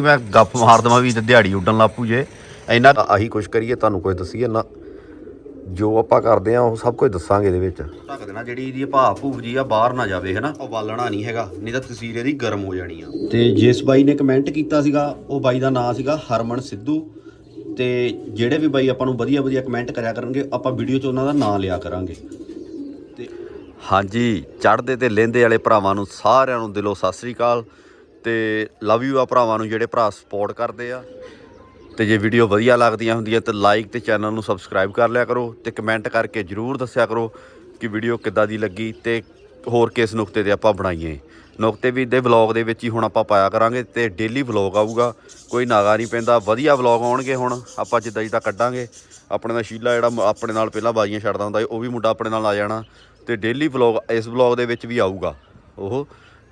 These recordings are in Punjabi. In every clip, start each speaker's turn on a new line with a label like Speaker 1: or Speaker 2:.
Speaker 1: ਮੈਂ ਗੱਪ ਮਾਰ ਦਵਾਂ ਵੀ ਤੇ ਦਿਹਾੜੀ ਉੱਡਣ ਲੱਪੂ ਜੇ। ਇੰਨਾ ਆਹੀ ਕੁਛ ਕਰੀਏ ਤੁਹਾਨੂੰ ਕੁਝ ਦਸੀਏ ਨਾ। ਜੋ ਆਪਾਂ ਕਰਦੇ ਆ ਉਹ ਸਭ ਕੁਝ ਦੱਸਾਂਗੇ ਇਹਦੇ ਵਿੱਚ। ਢੱਕ ਦੇਣਾ ਜਿਹੜੀ ਇਹਦੀ ਭਾਪ ਭੂਪ ਜੀ ਆ ਬਾਹਰ ਨਾ ਜਾਵੇ ਹਨਾ। ਉਹ ਬਾਲਣਾ ਨਹੀਂ ਹੈਗਾ ਨਹੀਂ ਤਾਂ ਤਸਵੀਰ ਇਹਦੀ ਗਰਮ ਹੋ ਜਾਣੀ ਆ। ਤੇ ਜਿਸ ਬਾਈ ਨੇ ਕਮੈਂਟ ਕੀਤਾ ਸੀਗਾ ਉਹ ਬਾਈ ਦਾ ਨਾਮ ਸੀਗਾ ਹਰਮਨ ਸਿੱਧੂ। ਤੇ ਜਿਹੜੇ ਵੀ ਬਾਈ ਆਪਾਂ ਨੂੰ ਵਧੀਆ ਵਧੀਆ ਕਮੈਂਟ ਕਰਿਆ ਕਰਨਗੇ ਆਪਾਂ ਵੀਡੀਓ 'ਚ ਉਹਨਾਂ ਦਾ ਨਾਮ ਲਿਆ ਕਰਾਂਗੇ। ਤੇ ਹਾਂਜੀ ਚੜ੍ਹਦੇ ਤੇ ਲਹਿੰਦੇ ਵਾਲੇ ਭਰਾਵਾਂ ਨੂੰ ਸਾਰਿਆਂ ਨੂੰ ਦਿਲੋਂ ਸਤਿ ਸ੍ਰੀ ਅਕਾਲ। ਤੇ ਲਵ ਯੂ ਆ ਭਰਾਵਾਂ ਨੂੰ ਜਿਹੜੇ ਭਰਾ ਸਪੋਰਟ ਕਰਦੇ ਆ। ਤੇ ਜੇ ਵੀਡੀਓ ਵਧੀਆ ਲੱਗਦੀਆਂ ਹੁੰਦੀਆਂ ਤਾਂ ਲਾਈਕ ਤੇ ਚੈਨਲ ਨੂੰ ਸਬਸਕ੍ਰਾਈਬ ਕਰ ਲਿਆ ਕਰੋ ਤੇ ਕਮੈਂਟ ਕਰਕੇ ਜਰੂਰ ਦੱਸਿਆ ਕਰੋ ਕਿ ਵੀਡੀਓ ਕਿੱਦਾਂ ਦੀ ਲੱਗੀ ਤੇ ਹੋਰ ਕਿਸ ਨੁਕਤੇ ਤੇ ਆਪਾਂ ਬਣਾਈਏ। ਨੁਕਤੇ ਵੀ ਦੇ ਵਲੌਗ ਦੇ ਵਿੱਚ ਹੀ ਹੁਣ ਆਪਾਂ ਪਾਇਆ ਕਰਾਂਗੇ ਤੇ ਡੇਲੀ ਵਲੌਗ ਆਊਗਾ। ਕੋਈ ਨਾਗਾ ਨਹੀਂ ਪੈਂਦਾ, ਵਧੀਆ ਵਲੌਗ ਆਉਣਗੇ ਹੁਣ, ਆਪਾਂ ਜਿੱਦਾਂ ਜਿੱਦਾਂ ਕੱਢਾਂਗੇ। ਆਪਣੇ ਦਾ ਸ਼ੀਲਾ ਜਿਹੜਾ ਆਪਣੇ ਨਾਲ ਪਹਿਲਾਂ ਬਾਜ਼ੀਆਂ ਛੱਡਦਾ ਹੁੰਦਾ ਉਹ ਵੀ ਮੁੰਡਾ ਆਪਣੇ ਨਾਲ ਆ ਜਾਣਾ। ਤੇ ਡੇਲੀ ਵਲੌਗ ਇਸ ਵਲੌਗ ਦੇ ਵਿੱਚ ਵੀ ਆਊਗਾ। ਉਹ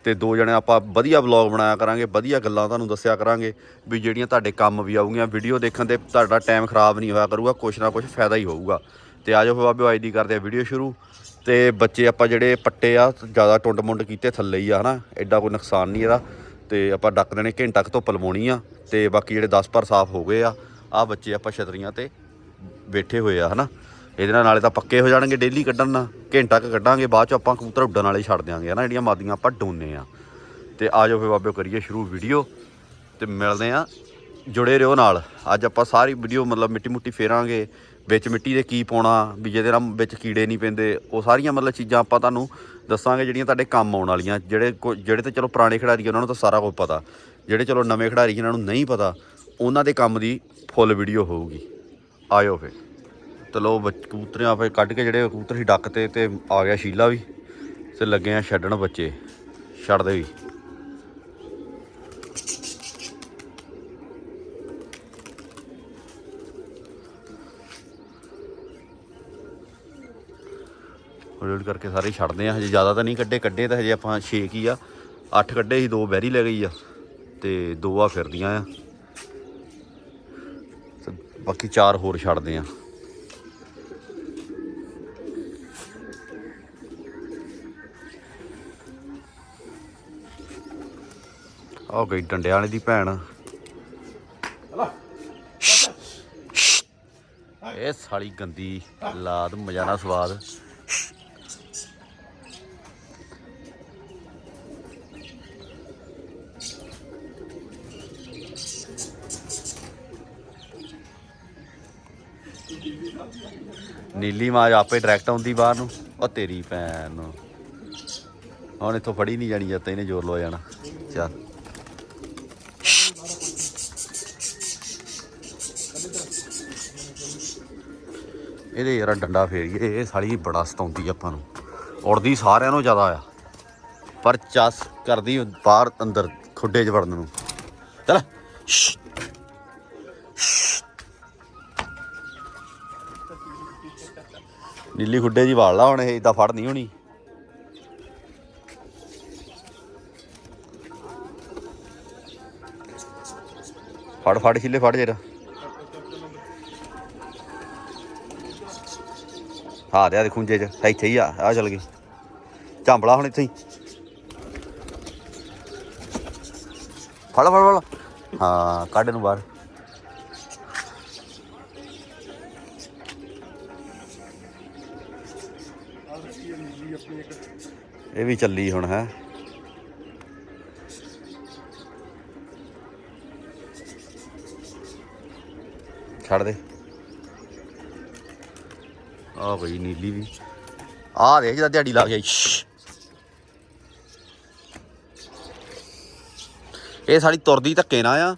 Speaker 1: ਤੇ ਦੋ ਜਣੇ ਆਪਾਂ ਵਧੀਆ ਵਲੌਗ ਬਣਾਇਆ ਕਰਾਂਗੇ, ਵਧੀਆ ਗੱਲਾਂ ਤੁਹਾਨੂੰ ਦੱਸਿਆ ਕਰਾਂਗੇ ਵੀ ਜਿਹੜੀਆਂ ਤੁਹਾਡੇ ਕੰਮ ਵੀ ਆਊਗੀਆਂ ਵੀਡੀਓ ਦੇਖਣ ਤੇ ਤੁਹਾਡਾ ਟਾਈਮ ਖਰਾਬ ਨਹੀਂ ਹੋਇਆ ਕਰੂਗਾ, ਕੁਛ ਨਾ ਕੁਛ ਫਾਇਦਾ ਹੀ ਹੋਊਗਾ। ਤੇ ਆਜੋ ਫਿਰ ਬਾਬੇ ਅੱਜ ਦੀ ਕਰਦੇ ਆ ਵੀਡੀਓ ਸ਼ੁਰੂ। ਤੇ ਬੱਚੇ ਆਪਾਂ ਜਿਹੜੇ ਪੱਟੇ ਆ, ਜ਼ਿਆਦਾ ਟੁੰਡ ਮੁੰਡ ਕੀਤੇ ਥੱਲੇ ਹੀ ਆ, ਹਨਾ? ਐਡਾ ਕੋਈ ਨੁਕਸਾਨ ਨਹੀਂ ਇਹਦਾ। ਤੇ ਆਪਾਂ ਡੱਕ ਦੇਣੇ, ਘੰਟਾ ਕੁ ਧੁੱਪ ਲਵਾਉਣੀ ਆ। ਤੇ ਬਾਕੀ ਜਿਹੜੇ 10 ਪਰ ਸਾਫ਼ ਹੋ ਗਏ ਆ ਆ ਬੱਚੇ ਆਪਾਂ ਛਤਰੀਆਂ ਤੇ ਬੈਠੇ ਹੋਏ ਆ, ਹਨਾ? ਇਹਦੇ ਨਾਲ ਨਾਲੇ ਤਾਂ ਪੱਕੇ ਹੋ ਜਾਣਗੇ ਡੇਲੀ ਕੱਢਣ ਨਾਲ। ਘੰਟਾ ਕੁ ਕੱਢਾਂਗੇ, ਬਾਅਦ ਚ ਆਪਾਂ ਕਬੂਤਰ ਉੱਡਣ ਵਾਲੇ ਛੱਡ ਦਿਆਂਗੇ ਹਨਾ, ਜਿਹੜੀਆਂ ਮਾਦੀਆਂ ਆਪਾਂ ਡੋਨੇ ਆ। ਤੇ ਆਜੋ ਫਿਰ ਬਾਬਿਓ ਕਰੀਏ ਸ਼ੁਰੂ ਵੀਡੀਓ ਤੇ ਮਿਲਦੇ ਆ ਜੁੜੇ ਰਹੋ ਨਾਲ। ਅੱਜ ਆਪਾਂ ਸਾਰੀ ਵੀਡੀਓ ਮਤਲਬ ਮਿੱਟੀ ਮੁੱਟੀ ਫੇਰਾਂਗੇ, ਵਿੱਚ ਮਿੱਟੀ ਦੇ ਕੀ ਪਾਉਣਾ, ਵੀ ਜਿਹਦੇ ਨਾਲ ਵਿੱਚ ਕੀੜੇ ਨਹੀਂ ਪੈਂਦੇ, ਉਹ ਸਾਰੀਆਂ ਮਤਲਬ ਚੀਜ਼ਾਂ ਆਪਾਂ ਤੁਹਾਨੂੰ ਦੱਸਾਂਗੇ ਜਿਹੜੀਆਂ ਤੁਹਾਡੇ ਕੰਮ ਆਉਣ ਵਾਲੀਆਂ। ਜਿਹੜੇ ਕੋ- ਜਿਹੜੇ ਤੇ ਚਲੋ ਪੁਰਾਣੇ ਖਿਡਾਰੀ ਉਹਨਾਂ ਨੂੰ ਤਾਂ ਸਾਰਾ ਕੁਝ ਪਤਾ। ਜਿਹੜੇ ਚਲੋ ਨਵੇਂ ਖਿਡਾਰੀ ਇਹਨਾਂ ਨੂੰ ਨਹੀਂ ਪਤਾ, ਉਹਨਾਂ ਦੇ ਕੰਮ ਦੀ ਫੁੱਲ ਵੀਡੀਓ ਹੋਊਗੀ। ਆਇਓ ਫਿਰ। ਤੇ ਲੋ ਕਬੂਤਰਿਆਂ ਫੇ ਕੱਢ ਕੇ ਜਿਹੜੇ ਕਬੂਤਰ ਸੀ ਡੱਕ ਤੇ ਤੇ ਆ ਗਿਆ ਸ਼ੀਲਾ ਵੀ ਤੇ ਲੱਗੇ ਆ ਛੱਡਣ ਬੱਚੇ, ਛੱਡਦੇ ਵੀ। ਹੌਲੀ ਕਰਕੇ ਸਾਰੇ ਛੱਡਦੇ ਆ, ਹਜੇ ਜ਼ਿਆਦਾ ਤਾਂ ਨਹੀਂ ਕੱਢੇ ਕੱਢੇ ਤਾਂ ਹਜੇ ਆਪਾਂ 6 ਕੀ ਆ 8 ਕੱਢੇ ਸੀ, ਦੋ ਬੈਰੀ ਲੈ ਗਈ ਆ ਤੇ ਦੋ ਆ ਫਿਰਦੀਆਂ ਆ। ਬਾਕੀ ਚਾਰ ਹੋਰ ਛੱਡਦੇ ਆ। ਆਹ ਗਈ ਡੰਡਿਆਂ ਵਾਲੀ ਦੀ ਭੈਣ। ਇਹ ਸਾਲੀ ਗੰਦੀ ਲਾਦ ਮਜ਼ਾ ਨਾ ਸਵਾਦ। ਨੀਲੀ ਮਾਂ ਆਪੇ ਡਾਇਰੈਕਟ ਆਉਂਦੀ ਬਾਹਰ ਨੂੰ। ਉਹ ਤੇਰੀ ਭੈਣ ਨੂੰ। ਹੁਣ ਇੱਥੋਂ ਫੜੀ ਨਹੀਂ ਜਾਣੀ ਜਦ ਤੱਕ ਇਹਨੇ ਜ਼ੋਰ ਲਵਾ ਜਾਣਾ। ਚੱਲ। ਇਹਦੇ ਯਾਰ ਡੰਡਾ ਫੇਰੀਏ ਇਹ ਸਾਲੀ ਬੜਾ ਸਤਾਉਂਦੀ ਆ ਆਪਾਂ ਨੂੰ। ਉੜਦੀ ਸਾਰਿਆਂ ਨੂੰ ਜ਼ਿਆਦਾ ਆ। ਪਰ ਚਸ ਕਰਦੀ ਬਾਹਰ ਅੰਦਰ ਖੁੱਡੇ 'ਚ ਵੜਨ ਨੂੰ। ਚੱਲ। ਨੀਲੀ ਖੁੱਡੇ 'ਚ ਵਾਲ ਲਾ ਹੁਣ, ਇਹ ਇਦਾਂ ਫੜ ਨਹੀਂ ਹੋਣੀ। ਫੜ ਫੜ, ਛਿੱਲੇ ਫੜ ਜਰਾ। ਹਾਂ ਦੇ ਆ ਖੁੰਝੇ ਚ ਇੱਥੇ ਹੀ ਆ ਆ ਚੱਲ ਗਈ। ਝਾਂਬਲਾ ਹੁਣ ਇੱਥੇ ਹੀ। ਫੜ ਫੜ ਫੜ। ਹਾਂ, ਕੱਢ ਨੂੰ ਬਾਹਰ। ਇਹ ਵੀ ਚੱਲੀ ਹੁਣ, ਹੈ। ਛੱਡ ਦੇ। ਆ ਬਈ ਨੀਲੀ ਵੀ। ਆ ਦੇਖ ਜਿਹਦਾ ਦਿਹਾੜੀ ਲਾ ਗਿਆ ਈ। ਇਹ ਸਾਡੀ ਤੁਰਦੀ ਧੱਕੇ ਨਾ ਆ।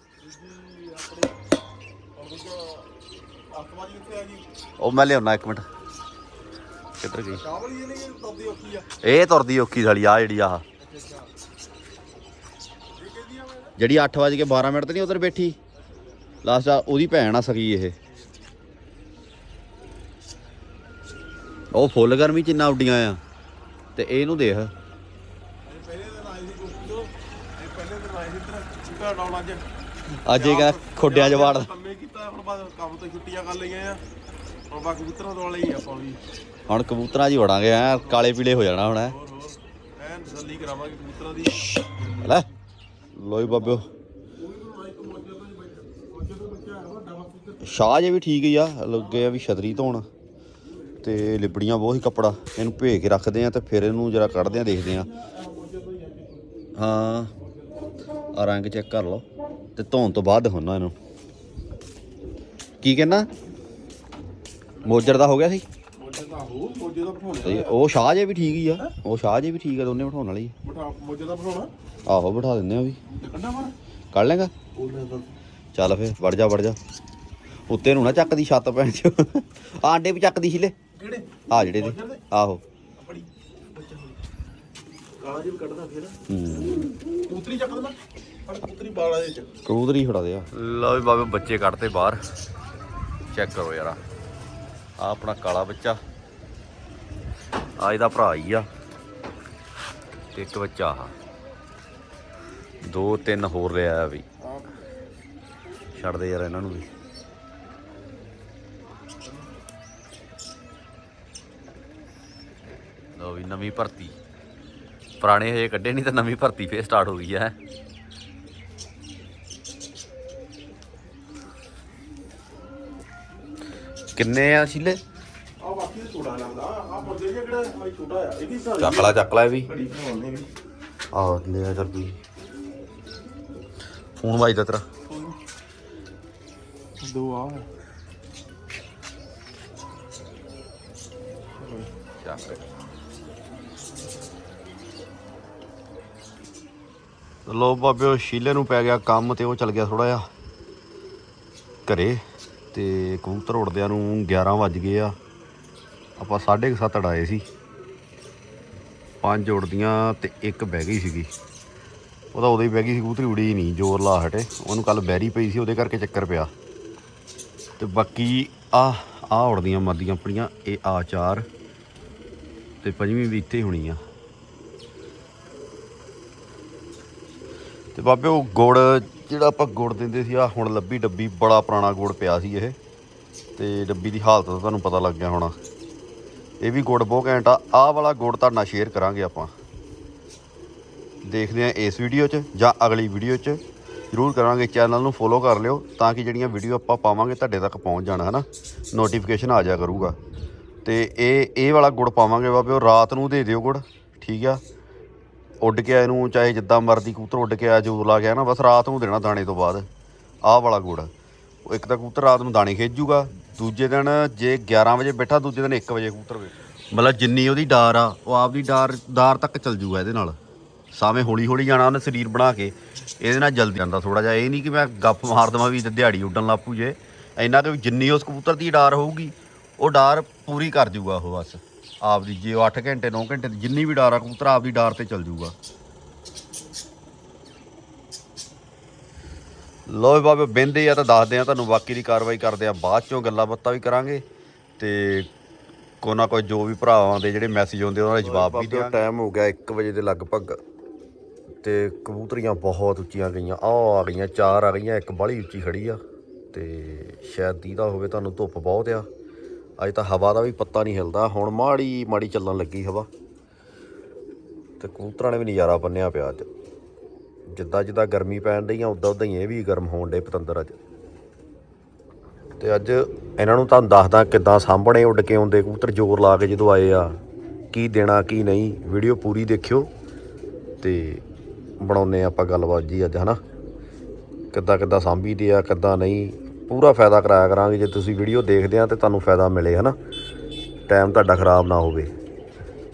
Speaker 1: ਉਹ ਮੈਂ ਲਿਆਉਣਾ ਇੱਕ ਮਿੰਟ। ਕਿੱਧਰ ਗਈ? ਇਹ ਤੁਰਦੀ ਔਖੀ ਸਾਲੀ ਆ ਜਿਹੜੀ ਆਹ। ਜਿਹੜੀ 8 ਵਜੇ ਕੇ 12 ਮਿੰਟ ਤੇ ਨਹੀਂ ਉਧਰ ਬੈਠੀ। ਲਾਸਟ ਆ ਉਹਦੀ ਭੈਣ ਆ ਸਕੀ ਇਹ। ਉਹ ਫੁੱਲ ਗਰਮੀ ਚ ਇੰਨਾ ਉੱਡੀਆਂ ਆ। ਤੇ ਇਹਨੂੰ ਦੇਖ। ਅੱਜ ਇਹ ਕਹਿੰਦਾ ਖੋਡਿਆਂ ਚ ਵਾੜ
Speaker 2: ਕੰਮੇ ਕੀਤਾ ਹੁਣ ਬਾਅਦ ਕੰਮ ਤੋਂ ਛੁੱਟੀਆਂ ਕਰ ਲਈਆਂ ਆ ਹੁਣ ਬਾ ਕਬੂਤਰਾਂ ਤੋਂ ਲਈ ਆਪਾਂ ਵੀ
Speaker 1: ਹੁਣ ਕਬੂਤਰਾਂ 'ਚ ਵੜਾਂਗੇ ਐ ਕਾਲੇ ਪੀਲੇ ਹੋ ਜਾਣਾ ਹੁਣ ਐ।
Speaker 2: ਐਨ ਤਸੱਲੀ ਕਰਾਵਾਂਗੇ ਕਬੂਤਰਾਂ ਦੀ।
Speaker 1: ਲੈ ਲੋਈ ਬਾਬਿਓ। ਸ਼ਾਹ ਜੇ ਵੀ ਠੀਕ ਹੀ ਆ ਲੱਗੇ ਆ ਵੀ ਛਤਰੀ ਧੋਣ ਤੇ ਲਿਬੜੀਆਂ ਬਹੁਤ ਹੀ ਕੱਪੜਾ ਇਹਨੂੰ ਭੇ ਕੇ ਰੱਖਦੇ ਆ ਤੇ ਫਿਰ ਇਹਨੂੰ ਜਰਾ ਕੱਢਦੇ ਆ ਦੇਖਦੇ ਆ। ਹਾਂ ਆ ਰੰਗ ਚੈੱਕ ਕਰ ਲਓ ਤੇ ਧੋਣ ਤੋਂ ਬਾਅਦ ਦਿਖਾਉਣਾ ਇਹਨੂੰ। ਕੀ ਕਹਿੰਦਾ ਮੋਜਰ ਦਾ ਹੋ ਗਿਆ ਸੀ?
Speaker 2: ਮੋਜੇ ਦਾ ਹੋ ਮੋਜੇ ਦਾ ਬਿਠਾਉਣਾ।
Speaker 1: ਉਹ ਸ਼ਾਹ ਜੇ ਵੀ ਠੀਕ ਹੀ ਆ। ਉਹ ਸ਼ਾਹ ਜੇ ਵੀ ਠੀਕ ਆ ਦੋਨੇ ਬਿਠਾਉਣ ਵਾਲੀ
Speaker 2: ਬਿਠਾ ਮੋਜੇ ਦਾ ਬਿਠਾਉਣਾ?
Speaker 1: ਆਹੋ ਬਿਠਾ ਦਿੰਦੇ ਆ ਵੀ।
Speaker 2: ਕੰਡਾ ਮਾਰ
Speaker 1: ਕੱਢ ਲੇਗਾ ਚੱਲ ਫੇਰ ਵੜ ਜਾ ਵੜ ਜਾ। ਉੱਤੇ ਨੂੰ ਨਾ ਚੱਕਦੀ ਛੱਤ ਪੈਣ ਚ। ਆਂਡੇ ਵੀ ਚੱਕਦੀ ਛਿਲੇ
Speaker 2: ਕਿਹੜੇ?
Speaker 1: ਆ ਜਿਹੜੇ ਦੇ। ਆਹੋ।
Speaker 2: ਕਾਲਾ ਜੀ ਵੀ ਕੱਢਦਾ ਫਿਰ।
Speaker 1: ਹੂੰ।
Speaker 2: ਕੂਤਰੀ ਚੱਕ ਦੇਣਾ ਪਰ ਕੂਤਰੀ ਬਾਲਾ ਦੇ ਚ
Speaker 1: ਕਬੂਤਰੀ ਫੜਾ ਦੇ ਆ। ਲਓ ਵੀ ਬਾਬੇ ਬੱਚੇ ਕੱਢਤੇ ਬਾਹਰ। ਚੈੱਕ ਕਰੋ ਯਾਰ। ਆ ਆਪਣਾ ਕਾਲਾ ਬੱਚਾ। ਆ ਇਹਦਾ ਭਰਾ ਹੀ ਆ। ਤੇ ਇੱਕ ਬੱਚਾ ਆ ਦੋ ਤਿੰਨ ਹੋਰ ਲਿਆ ਆ ਵੀ।
Speaker 2: ਆ
Speaker 1: ਛੱਡ ਦੇ ਯਾਰ ਇਹਨਾਂ ਨੂੰ ਵੀ। ਲਓ ਵੀ ਨਵੀਂ ਭਰਤੀ। ਪੁਰਾਣੇ ਹਜੇ ਕੱਢੇ ਨਹੀਂ ਤਾਂ ਨਵੀਂ ਭਰਤੀ ਫੇਰ ਸਟਾਰਟ ਹੋ ਗਈ ਹੈ ਕਿੰਨੇ ਆ ਛਿਲੇ
Speaker 2: ਆ ਬਾਕੀ ਛੋਟਾ ਲੱਗਦਾ। ਆ ਮੁਰਗੇ ਜਿਹਾ ਕਿਹੜਾ ਭਾਈ ਛੋਟਾ ਆ। ਇਹ ਵੀ ਸਾਰੀ
Speaker 1: ਚੱਕ ਲੈ ਚੱਕ ਲੈ ਵੀ। ਆਹ ਲੈ ਆ ਚੱਲ ਵੀ ਫੋਨ ਵੱਜਦਾ ਤੇਰਾ।
Speaker 2: ਦੋ ਆ।
Speaker 1: ਚੱਕ ਲੋ ਬਾਬਿਓ ਸ਼ੀਲੇ ਨੂੰ ਪੈ ਗਿਆ ਕੰਮ ਤੇ ਉਹ ਚੱਲ ਗਿਆ ਥੋੜਾ ਜਿਹਾ ਘਰੇ ਤੇ ਕਬੂਤਰ ਉੜਦਿਆਂ ਨੂੰ 11 ਵੱਜ ਗਏ ਆ। ਆਪਾਂ 7:30 ਅੜਾਏ ਸੀ। ਪੰਜ ਉੜਦੀਆਂ ਤੇ ਇੱਕ ਬਹਿ ਗਈ ਸੀਗੀ। ਉਹਦਾ ਉਦੋਂ ਹੀ ਬਹਿ ਗਈ ਸੀ, ਕਬੂਤਰੀ ਉੜੀ ਨਹੀਂ, ਜ਼ੋਰ ਲਾ ਹਟੇ। ਉਹਨੂੰ ਕੱਲ ਬੈਰੀ ਪਈ ਸੀ, ਉਹਦੇ ਕਰਕੇ ਚੱਕਰ ਪਿਆ। ਤੇ ਬਾਕੀ ਆ ਆ ਉੜਦੀਆਂ ਮਰਦੀਆਂ ਆਪਣੀਆਂ ਇਹ ਆ ਚਾਰ ਤੇ ਪੰਜਵੀਂ ਵੀ ਇੱਥੇ ਹੋਣੀ ਆ। ਤੇ ਬਾਬੇ ਉਹ ਗੁੜ, ਜਿਹੜਾ ਆਪਾਂ ਗੁੜ ਦਿੰਦੇ ਸੀ ਆ ਹੁਣ ਲੱਭੀ ਡੱਬੀ, ਬੜਾ ਪੁਰਾਣਾ ਗੁੜ ਪਿਆ ਸੀ ਇਹ। ਤੇ ਡੱਬੀ ਦੀ ਹਾਲਤ ਤਾਂ ਤੁਹਾਨੂੰ ਪਤਾ ਲੱਗ ਗਿਆ ਹੋਣਾ। ਇਹ ਵੀ ਗੁੜ ਬਹੁਤ ਘੈਂਟ ਆ। ਆਹ ਵਾਲਾ ਗੁੜ ਤੁਹਾਡੇ ਨਾਲ ਸ਼ੇਅਰ ਕਰਾਂਗੇ ਆਪਾਂ। ਦੇਖਦੇ ਆ ਇਸ ਵੀਡੀਓ 'ਚ ਜਾਂ ਅਗਲੀ ਵੀਡੀਓ 'ਚ। ਜ਼ਰੂਰ ਕਰਾਂਗੇ ਚੈਨਲ ਨੂੰ ਫੋਲੋ ਕਰ ਲਿਓ ਤਾਂ ਕਿ ਜਿਹੜੀਆਂ ਵੀਡੀਓ ਆਪਾਂ ਪਾਵਾਂਗੇ, ਤੁਹਾਡੇ ਤੱਕ ਪਹੁੰਚ ਜਾਣਾ ਹੈ ਨਾ ਨੋਟੀਫਿਕੇਸ਼ਨ ਆ ਜਾਇਆ ਕਰੂਗਾ। ਤੇ ਇਹ ਇਹ ਵਾਲਾ ਗੁੜ ਪਾਵਾਂਗੇ ਬਾਬੇ, ਉਹ ਰਾਤ ਨੂੰ ਦੇ ਦਿਓ ਗੁੜ, ਠੀਕ ਆ? ਉੱਡ ਕੇ ਇਹਨੂੰ ਚਾਹੇ ਜਿੱਦਾਂ ਮਰਦੀ ਕਬੂਤਰ ਉੱਡ ਕੇ ਆ ਜੋਰ ਲਾ ਗਿਆ ਨਾ, ਬਸ ਰਾਤ ਨੂੰ ਦੇਣਾ ਦਾਣੇ ਤੋਂ ਬਾਅਦ। ਆਹ ਵਾਲਾ ਗੁੜ। ਉਹ ਇੱਕ ਤਾਂ ਕਬੂਤਰ ਰਾਤ ਨੂੰ ਦਾਣੇ ਖੇਜੂਗਾ ਦੂਜੇ ਦਿਨ ਜੇ 11 ਵਜੇ ਬੈਠਾ, ਦੂਜੇ ਦਿਨ 1 ਵਜੇ ਕਬੂਤਰ ਮਤਲਬ ਜਿੰਨੀ ਉਹਦੀ ਡਾਰ ਆ, ਉਹ ਆਪਦੀ ਡਾਰ ਡਾਰ ਤੱਕ ਚੱਲ ਜੂਗਾ ਇਹਦੇ ਨਾਲ। ਸਾਵੇਂ ਹੌਲੀ ਹੌਲੀ ਜਾਣਾ ਉਹਨੇ ਸਰੀਰ ਬਣਾ ਕੇ, ਇਹਦੇ ਨਾਲ ਜਲਦੀ ਜਾਂਦਾ ਥੋੜਾ ਜਿਹਾ। ਇਹ ਨਹੀਂ ਕਿ ਮੈਂ ਗੱਪ ਮਾਰ ਦਵਾਂ ਵੀ ਦਿਹਾੜੀ ਉੱਡਣ ਲੱਪੂ ਜੇ। ਇੰਨਾ ਕਿ ਵੀ ਜਿੰਨੀ ਉਸ ਕਬੂਤਰ ਦੀ ਡਾਰ ਹੋਊਗੀ ਉਹ ਡਾਰ ਪੂਰੀ ਕਰ ਜੂਗਾ ਉਹ ਬਸ। ਆਪਦੀ ਜੇ ਉਹ 8 ਘੰਟੇ 9 ਘੰਟੇ ਦੀ ਜਿੰਨੀ ਵੀ ਡਾਰ ਆ ਕਬੂਤਰ ਆਪਦੀ ਡਾਰ ਤੇ ਚੱਲ ਜੂਗਾ। ਲੋ ਬਾਬੇ ਬਿੰਦੇ ਆ ਤਾਂ ਦੱਸਦੇ ਆ ਤੁਹਾਨੂੰ ਬਾਕੀ ਦੀ ਕਾਰਵਾਈ ਕਰਦੇ ਆ ਬਾਅਦ ਚੋਂ ਗੱਲਾਂ ਬਾਤਾਂ ਵੀ ਕਰਾਂਗੇ। ਤੇ ਕੋਈ ਨਾ ਕੋਈ ਜੋ ਵੀ ਭਰਾਵਾਂ ਦੇ ਜਿਹੜੇ ਮੈਸੇਜ ਆਉਂਦੇ ਉਹਨਾਂ ਦੇ ਜਵਾਬ ਵੀ ਦਿਆਂਗੇ। ਟਾਈਮ ਹੋ ਗਿਆ 1 ਵਜੇ ਦੇ ਲਗਭਗ। ਤੇ ਕਬੂਤਰੀਆਂ ਬਹੁਤ ਉੱਚੀਆਂ ਗਈਆਂ। ਆ ਆ ਗਈਆਂ ਚਾਰ ਆ ਗਈਆਂ ਇੱਕ ਬਾਹਲੀ ਉੱਚੀ ਖੜੀ ਆ। ਤੇ ਸ਼ਾਇਦ ਦੀਦਾ ਹੋਵੇ ਤੁਹਾਨੂੰ ਧੁੱਪ ਬਹੁਤ ਆ। ਅੱਜ ਤਾਂ ਹਵਾ ਦਾ ਵੀ ਪੱਤਾ ਨਹੀਂ ਹਿਲਦਾ। ਹੁਣ ਮਾੜੀ ਮਾੜੀ ਚੱਲਣ ਲੱਗੀ ਹਵਾ। ਤੇ ਕਬੂਤਰਾਂ ਨੇ ਵੀ ਨਜ਼ਾਰਾ ਬੰਨਿਆ ਪਿਆ ਅੱਜ। ਜਿੱਦਾਂ ਜਿੱਦਾਂ ਗਰਮੀ ਪੈਣ ਡਈ ਆ, ਉਦਾਂ ਉਦਾਂ ਹੀ ਇਹ ਵੀ ਗਰਮ ਹੋਣ ਡੇ ਪਤੰਦਰ ਅੱਜ। ਤੇ ਅੱਜ ਇਹਨਾਂ ਨੂੰ ਤੁਹਾਨੂੰ ਦੱਸਦਾ ਕਿੱਦਾਂ ਸਾਹਮਣੇ ਉੱਡ ਕੇ ਆਉਂਦੇ ਕਬੂਤਰ, ਜ਼ੋਰ ਲਾ ਕੇ ਜਦੋਂ ਆਏ ਆ। ਕੀ ਦੇਣਾ, ਕੀ ਨਹੀਂ, ਵੀਡੀਓ ਪੂਰੀ ਦੇਖਿਓ। ਤੇ ਬਣਾਉਨੇ ਆਪਾਂ ਗੱਲਬਾਤ ਜੀ ਅੱਜ, ਹਨਾ? ਕਿੱਦਾਂ ਕਿੱਦਾਂ ਸਾਂਭੀਦੇ ਆ, ਕਿੱਦਾਂ ਨਹੀਂ। ਪੂਰਾ ਫਾਇਦਾ ਕਰਾਇਆ ਕਰਾਂਗੇ। ਜੇ ਤੁਸੀਂ ਵੀਡੀਓ ਦੇਖਦੇ ਆ ਤੇ ਤੁਹਾਨੂੰ ਫਾਇਦਾ ਮਿਲੇ, ਹਨਾ? ਟਾਈਮ ਤੁਹਾਡਾ ਖਰਾਬ ਨਾ ਹੋਵੇ।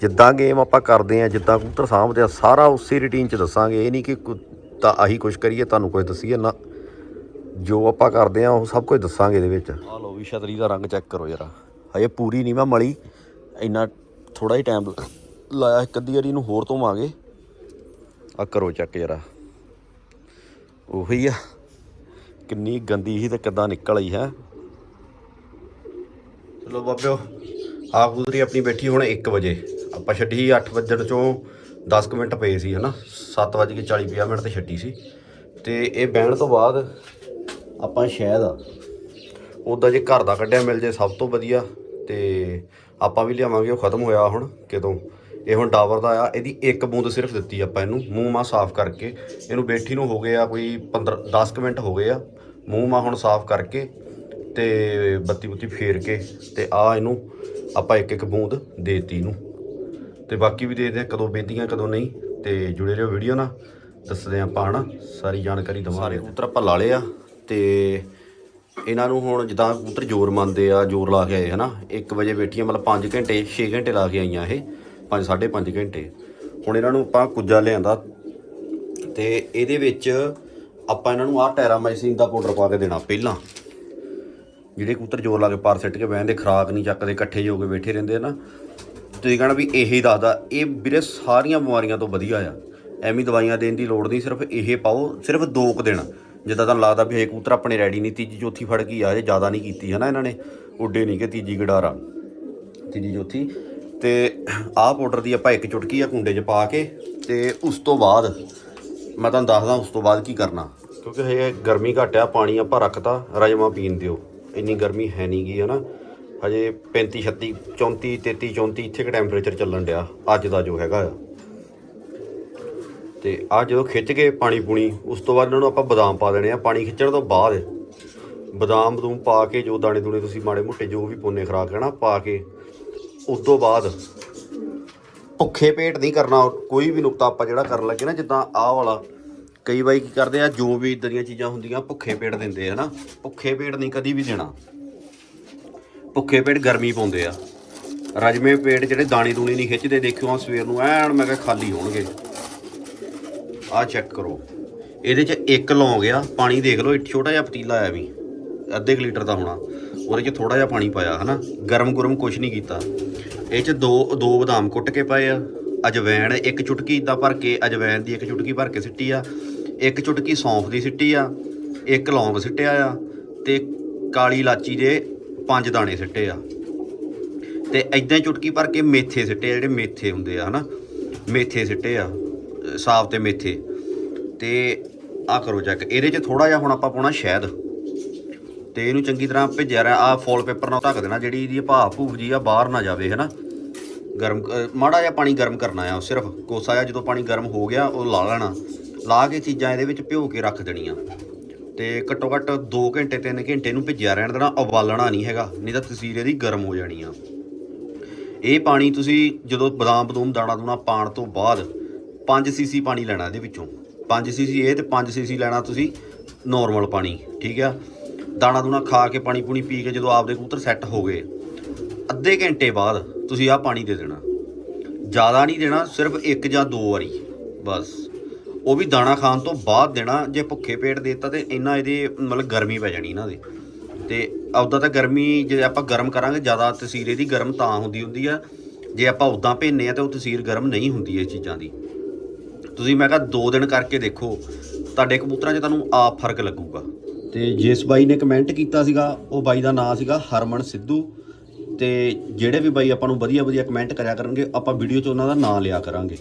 Speaker 1: ਜਿੱਦਾਂ ਗੇਮ ਆਪਾਂ ਕਰਦੇ ਆ, ਜਿੱਦਾਂ ਕਬੂਤਰ ਸਾਂਭਦੇ ਆ, ਸਾਰਾ ਉਸੇ ਰੁਟੀਨ 'ਚ ਦੱਸਾਂਗੇ। ਇਹ ਨਹੀਂ ਕਿ ਕੁ- ਤਾਂ ਆਹੀ ਕੁਝ ਕਰੀਏ, ਤੁਹਾਨੂੰ ਕੁਝ ਦਸੀਏ ਨਾ। ਜੋ ਆਪਾਂ ਕਰਦੇ ਆ, ਉਹ ਸਭ ਕੁਝ ਦੱਸਾਂਗੇ ਇਹਦੇ ਵਿੱਚ। ਆ ਲਓ ਵੀ ਛਤਰੀ ਦਾ ਰੰਗ ਚੈੱਕ ਕਰੋ ਯਾਰ ਹਜੇ ਪੂਰੀ ਨਹੀਂ ਮੈਂ ਮਲੀ। ਇੰਨਾ ਥੋੜਾ ਹੀ ਟਾਈਮ ਲਾਇਆ, ਇੱਕ ਅੱਧੀ ਵਾਰੀ ਨੂੰ ਹੋਰ ਧੋਵਾਂਗੇ। ਆ ਕਰੋ ਚੈੱਕ ਯਾਰ ਉਹੀ ਆ। ਕਿੰਨੀ ਗੰਦੀ ਸੀ ਤੇ ਕਿੱਦਾਂ ਨਿਕਲ ਆਈ ਹੈ। ਚਲੋ ਬਾਬਿਓ ਆ ਗੁਜ਼ਰੀ ਆਪਣੀ ਬੈਠੀ ਹੁਣ 1 ਵਜੇ। ਆਪਾਂ ਛੱਡੀ ਸੀ 8 ਵਜੇ ਚੋਂ 10 ਕੁ ਮਿੰਟ ਪਏ ਸੀ, ਹਨਾ? 7 ਵਜੇ ਕੇ 40 50 ਮਿੰਟ ਤੇ ਛੱਡੀ ਸੀ। ਤੇ ਇਹ ਬਹਿਣ ਤੋਂ ਬਾਅਦ ਆਪਾਂ ਸ਼ਾਇਦ ਆ ਉਦਾਂ ਜੇ ਘਰ ਦਾ ਕੱਢਿਆ ਮਿਲ ਜੇ ਸਭ ਤੋਂ ਵਧੀਆ। ਤੇ ਆਪਾਂ ਵੀ ਲਿਆਵਾਂਗੇ, ਉਹ ਖਤਮ ਹੋਇਆ ਹੁਣ, ਕਿਦੋਂ? ਇਹ ਹੁਣ ਡਾਵਰ ਦਾ ਆ, ਇਹਦੀ ਇੱਕ ਬੂੰਦ ਸਿਰਫ ਦਿੱਤੀ ਆਪਾਂ ਇਹਨੂੰ, ਮੂੰਹ ਮਾ ਸਾਫ਼ ਕਰਕੇ, ਇਹਨੂੰ ਬੈਠੀ ਨੂੰ ਹੋ ਗਏ ਆ ਕੋਈ 15 10 ਕੁ ਮਿੰਟ ਹੋ ਗਏ ਆ, ਮੂੰਹ ਮਾ ਹੁਣ ਸਾਫ਼ ਕਰਕੇ ਤੇ ਬੱਤੀ ਬੁੱਤੀ ਫੇਰ ਕੇ ਤੇ ਆ ਇਹਨੂੰ ਆਪਾਂ ਇੱਕ ਇੱਕ ਬੂੰਦ ਦੇਤੀ ਇਹਨੂੰ। ਤੇ ਬਾਕੀ ਵੀ ਦੇਖਦੇ ਆ ਕਦੋਂ ਬੇਂਦੀਆਂ, ਕਦੋਂ ਨਹੀਂ, ਤੇ ਜੁੜੇ ਰਹੋ ਵੀਡੀਓ ਨਾਲ, ਦੱਸਦੇ ਆਪਾਂ ਹਨਾ, ਸਾਰੀ ਜਾਣਕਾਰੀ ਦਵਾਂਗੇ ਕਬੂਤਰ ਆਪਾਂ ਲਾ ਲਏ ਆ, ਤੇ ਇਹਨਾਂ ਨੂੰ ਹੁਣ ਜਿੱਦਾਂ ਕਬੂਤਰ ਜ਼ੋਰ ਮੰਨਦੇ ਆ, ਜ਼ੋਰ ਲਾ ਕੇ ਆਏ ਹਨਾ 1 ਵਜੇ ਬੈਠੀਆਂ, ਮਤਲਬ 5 ਘੰਟੇ 6 ਘੰਟੇ ਲਾ ਕੇ ਆਈਆਂ ਇਹ। 5 5.5 ਘੰਟੇ। ਹੁਣ ਇਹਨਾਂ ਨੂੰ ਆਪਾਂ ਕੁੱਜਾ ਲਿਆਂਦਾ ਤੇ ਇਹਦੇ ਵਿੱਚ ਆਪਾਂ ਇਹਨਾਂ ਨੂੰ ਆਹ ਟੈਰਾਮਾਈਸਿਨ ਦਾ ਪਾਊਡਰ ਪਾ ਕੇ ਦੇਣਾ ਪਹਿਲਾਂ। ਜਿਹੜੇ ਕਬੂਤਰ ਜ਼ੋਰ ਲਾ ਕੇ ਪਾਰ ਸਿੱਟ ਕੇ ਬਹਿੰਦੇ, ਖਰਾਕ ਨਹੀਂ ਚੱਕਦੇ, ਇਕੱਠੇ ਜੋ ਕੇ ਬੈਠੇ ਰਹਿੰਦੇ ਨਾ। ਤੁਸੀਂ ਕਹਣਾ ਵੀ ਇਹੀ ਦੱਸਦਾ, ਇਹ ਵੀਰੇ ਸਾਰੀਆਂ ਬਿਮਾਰੀਆਂ ਤੋਂ ਵਧੀਆ ਆ। ਐਵੇਂ ਦਵਾਈਆਂ ਦੇਣ ਦੀ ਲੋੜ ਨਹੀਂ, ਸਿਰਫ ਇਹ ਪਾਓ, ਸਿਰਫ ਦੋ ਕੁ ਦਿਨ। ਜਿੱਦਾਂ ਤੁਹਾਨੂੰ ਲੱਗਦਾ ਵੀ ਇਹ ਕਬੂਤਰ ਆਪਣੇ ਰੈਡੀ ਨਹੀਂ, ਤੀਜੀ ਚੌਥੀ ਫੜ ਕੇ ਆ, ਇਹ ਜ਼ਿਆਦਾ ਨਹੀਂ ਕੀਤੀ ਹੈ ਨਾ ਇਹਨਾਂ ਨੇ। ਉੱਡੇ ਨਹੀਂ ਕਿ ਤੀਜੀ ਗਡਾਰਾ। ਤੀਜੀ ਚੌਥੀ ਤੇ ਆਹ ਪਾਊਡਰ ਦੀ ਆਪਾਂ ਇੱਕ ਚੁਟਕੀ ਆ ਕੁੰਡੇ 'ਚ ਪਾ ਕੇ ਤੇ ਉਸ ਤੋਂ ਬਾਅਦ ਮੈਂ ਤੁਹਾਨੂੰ ਦੱਸਦਾ ਉਸ ਤੋਂ ਬਾਅਦ ਕੀ ਕਰਨਾ। ਕਿਉਂਕਿ ਹਜੇ ਗਰਮੀ ਘੱਟ ਆ, ਪਾਣੀ ਆਪਾਂ ਰੱਖਤਾ ਰਾਜਮਾ ਪੀਣ ਦਿਓ। ਇੰਨੀ ਗਰਮੀ ਹੈ ਨਹੀਂ ਗੀ, ਹਨਾ। ਹਜੇ 35 36 34 33 34 ਇੱਥੇ ਕ ਟੈਂਪਰੇਚਰ ਚੱਲਣ ਡਿਆ, ਅੱਜ ਦਾ ਜੋ ਹੈਗਾ ਆ। ਤੇ ਆ ਜਦੋਂ ਖਿੱਚ ਕੇ ਪਾਣੀ ਪੂਣੀ, ਉਸ ਤੋਂ ਬਾਅਦ ਇਹਨਾਂ ਨੂੰ ਆਪਾਂ ਬਦਾਮ ਪਾ ਦੇਣੇ ਆ। ਪਾਣੀ ਖਿੱਚਣ ਤੋਂ ਬਾਅਦ ਬਦਾਮ ਬਦੂਮ ਪਾ ਕੇ ਜੋ ਦਾਣੇ ਦੂਣੇ ਤੁਸੀਂ ਮਾੜੇ ਮੋਟੇ ਜੋ ਵੀ ਪੋਨੇ ਖਰਾਕ ਹੈ ਨਾ ਪਾ ਕੇ ਉਸ ਤੋਂ ਬਾਅਦ ਭੁੱਖੇ ਪੇਟ ਨਹੀਂ ਕਰਨਾ ਕੋਈ ਵੀ ਨੁਕਤਾ ਆਪਾਂ ਜਿਹੜਾ ਕਰਨ ਲੱਗੇ ਨਾ, ਜਿੱਦਾਂ ਆਹ ਵਾਲਾ, ਕਈ ਵਾਰੀ ਕੀ ਕਰਦੇ ਆ, ਜੋ ਵੀ ਇਦਾਂ ਦੀਆਂ ਚੀਜ਼ਾਂ ਹੁੰਦੀਆਂ, ਭੁੱਖੇ ਪੇਟ ਦਿੰਦੇ ਆ ਨਾ ਭੁੱਖੇ ਪੇਟ ਨਹੀਂ ਕਦੀ ਵੀ ਦੇਣਾ। ਭੁੱਖੇ ਪੇਟ ਗਰਮੀ ਪਾਉਂਦੇ ਆ। ਰਜਮੇ ਪੇਟ ਜਿਹੜੇ ਦਾਣੇ ਦੂਣੇ ਨਹੀਂ ਖਿੱਚਦੇ, ਦੇਖਿਓ ਆ ਸਵੇਰ ਨੂੰ, ਐਨ ਮੈਂ ਕਿਹਾ ਖਾਲੀ ਹੋਣਗੇ। ਆਹ ਚੈੱਕ ਕਰੋ। ਇਹਦੇ 'ਚ ਇੱਕ ਲੌਂਗ ਆ, ਪਾਣੀ ਦੇਖ ਲਓ ਇੱਕ ਛੋਟਾ ਜਿਹਾ ਪਤੀਲਾ ਆ ਵੀ, ਅੱਧੇ ਕੁ ਲੀਟਰ ਦਾ ਹੋਣਾ। ਉਹਦੇ 'ਚ ਥੋੜਾ ਜਿਹਾ ਪਾਣੀ ਪਾਇਆ, ਹਨਾ? ਗਰਮ ਗਰਮ ਕੁਝ ਨਹੀਂ ਕੀਤਾ। ਇਹ 'ਚ ਦੋ ਦੋ ਬਦਾਮ ਕੁੱਟ ਕੇ ਪਾਏ ਆ। ਅਜਵੈਣ ਇੱਕ ਚੁਟਕੀ ਇਦਾਂ ਭਰ ਕੇ, ਅਜਵੈਣ ਦੀ ਇੱਕ ਚੁਟਕੀ ਭਰ ਕੇ ਸਿੱਟੀ ਆ। ਇੱਕ ਚੁਟਕੀ ਸੌਂਫ ਦੀ ਸਿੱਟੀ ਆ, ਇੱਕ ਲੌਂਗ ਸਿੱਟਿਆ ਆ ਤੇ ਕਾਲੀ ਇਲਾਚੀ ਦੇ ਪੰਜ ਦਾਣੇ ਸਿੱਟੇ ਆ। ਤੇ ਐਦਾਂ ਚੁਟਕੀ ਭਰ ਕੇ ਮੇਥੇ ਸਿੱਟੇ ਆ, ਜਿਹੜੇ ਮੇਥੇ ਹੁੰਦੇ ਆ, ਹਨਾ? ਮੇਥੇ ਸਿੱਟੇ ਆ ਸਾਫ਼ ਤੇ ਮੇਥੇ। ਤੇ ਆ ਕਰੋ ਚੈੱਕ ਇਹਦੇ 'ਚ ਥੋੜਾ ਜਿਹਾ ਹੁਣ ਆਪਾਂ ਪਾਉਣਾ ਸ਼ਹਿਦ। ਤੇ ਇਹਨੂੰ ਚੰਗੀ ਤਰ੍ਹਾਂ ਭਿੱਜਿਆ ਰਹਿ ਆ ਫੋਲ ਪੇਪਰ ਨਾਲ ਢੱਕ ਦੇਣਾ, ਜਿਹੜੀ ਇਹਦੀ ਭਾਫ ਭੂਫ ਜੀ ਆ, ਬਾਹਰ ਨਾ ਜਾਵੇ, ਹਨਾ? ਗਰਮ ਮਾੜਾ ਜਿਹਾ ਪਾਣੀ ਗਰਮ ਕਰਨਾ ਆ, ਸਿਰਫ ਕੋਸਾ ਜਿਹਾ ਜਦੋਂ ਪਾਣੀ ਗਰਮ ਹੋ ਗਿਆ, ਉਹ ਲਾ ਲੈਣਾ। ਲਾ ਕੇ ਚੀਜ਼ਾਂ ਇਹਦੇ ਵਿੱਚ ਭਿਓ ਕੇ ਰੱਖ ਦੇਣੀਆਂ। ਤੇ ਘੱਟੋ ਘੱਟ 2 ਘੰਟੇ 3 ਘੰਟੇ ਨੂੰ ਭਿੱਜਿਆ ਰਹਿਣ ਦੇਣਾ, ਉਬਾਲਣਾ ਨਹੀਂ ਹੈਗਾ, ਨਹੀਂ ਤਾਂ ਤਸੀਰ ਇਹਦੀ ਗਰਮ ਹੋ ਜਾਣੀ ਆ। ਇਹ ਪਾਣੀ ਤੁਸੀਂ ਜਦੋਂ ਬਦਾਮ, ਬਦੂਮ, ਦਾਣਾ, ਦੂਣਾ ਪਾਣ ਤੋਂ ਬਾਅਦ 5 ਸੀਸੀ ਪਾਣੀ ਲੈਣਾ ਇਹਦੇ ਵਿੱਚੋਂ। 5 ਸੀਸੀ ਇਹ ਤੇ 5 ਸੀਸੀ ਲੈਣਾ ਤੁਸੀਂ ਨਾਰਮਲ ਪਾਣੀ, ਠੀਕ ਆ? ਦਾਣਾ ਦੂਣਾ ਖਾ ਕੇ ਪਾਣੀ ਪੂਣੀ ਪੀ ਕੇ ਜਦੋਂ ਆਪਦੇ ਕਬੂਤਰ ਸੈੱਟ ਹੋ ਗਏ, ਅੱਧੇ ਘੰਟੇ ਬਾਅਦ ਤੁਸੀਂ ਆਹ ਪਾਣੀ ਦੇ ਦੇਣਾ। ਜ਼ਿਆਦਾ ਨਹੀਂ ਦੇਣਾ, ਸਿਰਫ ਇੱਕ ਜਾਂ ਦੋ ਵਾਰੀ, ਬਸ। ਉਹ ਵੀ ਦਾਣਾ ਖਾਣ ਤੋਂ ਬਾਅਦ ਦੇਣਾ, ਜੇ ਭੁੱਖੇ ਪੇਟ ਦੇਤਾ ਤੇ ਇਹਨਾਂ ਇਹਦੇ ਮਤਲਬ ਗਰਮੀ ਪੈ ਜਾਣੀ ਇਹਨਾਂ ਦੇ। ਤੇ ਉਦਾਂ ਤਾਂ ਗਰਮੀ, ਜੇ ਆਪਾਂ ਗਰਮ ਕਰਾਂਗੇ, ਜ਼ਿਆਦਾ ਤਸੀਰ ਇਹਦੀ ਗਰਮ ਤਾਂ ਹੁੰਦੀ ਹੁੰਦੀ ਆ। ਜੇ ਆਪਾਂ ਉਦਾਂ ਭੇਨੇ ਆ ਤੇ ਉਹ ਤਸੀਰ ਗਰਮ ਨਹੀਂ ਹੁੰਦੀ ਇਹ ਚੀਜ਼ਾਂ ਦੀ। ਤੁਸੀਂ ਮੈਂ ਕਿਹਾ 2 ਦਿਨ ਕਰਕੇ ਦੇਖੋ, ਤੁਹਾਡੇ ਕਬੂਤਰਾਂ 'ਚ ਤੁਹਾਨੂੰ ਆਪ ਫ਼ਰਕ ਲੱਗੂਗਾ। ਤੇ ਜਿਸ ਬਾਈ ਨੇ ਕਮੈਂਟ ਕੀਤਾ ਸੀਗਾ, ਉਹ ਬਾਈ ਦਾ ਨਾਮ ਸੀਗਾ ਹਰਮਨ ਸਿੱਧੂ। ਤੇ ਜਿਹੜੇ ਵੀ ਬਾਈ ਆਪਾਂ ਨੂੰ ਵਧੀਆ ਵਧੀਆ ਕਮੈਂਟ ਕਰਿਆ ਕਰਨਗੇ, ਆਪਾਂ ਵੀਡੀਓ 'ਚ ਉਹਨਾਂ ਦਾ ਨਾਮ ਲਿਆ ਕਰਾਂਗੇ।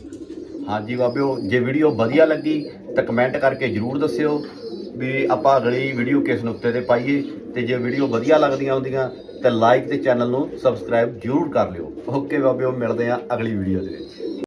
Speaker 1: ਹਾਂਜੀ ਬਾਬਿਓ, ਜੇ ਵੀਡੀਓ ਵਧੀਆ ਲੱਗੀ ਤਾਂ ਕਮੈਂਟ ਕਰਕੇ ਜਰੂਰ ਦੱਸਿਓ ਵੀ ਆਪਾਂ ਅਗਲੀ ਵੀਡੀਓ ਕਿਸ ਨੁਕਤੇ ਤੇ ਪਾਈਏ। ਤੇ ਜੇ ਵੀਡੀਓ ਵਧੀਆ ਲੱਗਦੀਆਂ ਹੁੰਦੀਆਂ, ਤਾਂ ਲਾਈਕ ਤੇ ਚੈਨਲ ਨੂੰ ਸਬਸਕ੍ਰਾਈਬ ਜਰੂਰ ਕਰ ਲਿਓ। ਓਕੇ ਬਾਬਿਓ, ਮਿਲਦੇ ਆ ਅਗਲੀ ਵੀਡੀਓ ਦੇ ਵਿੱਚ।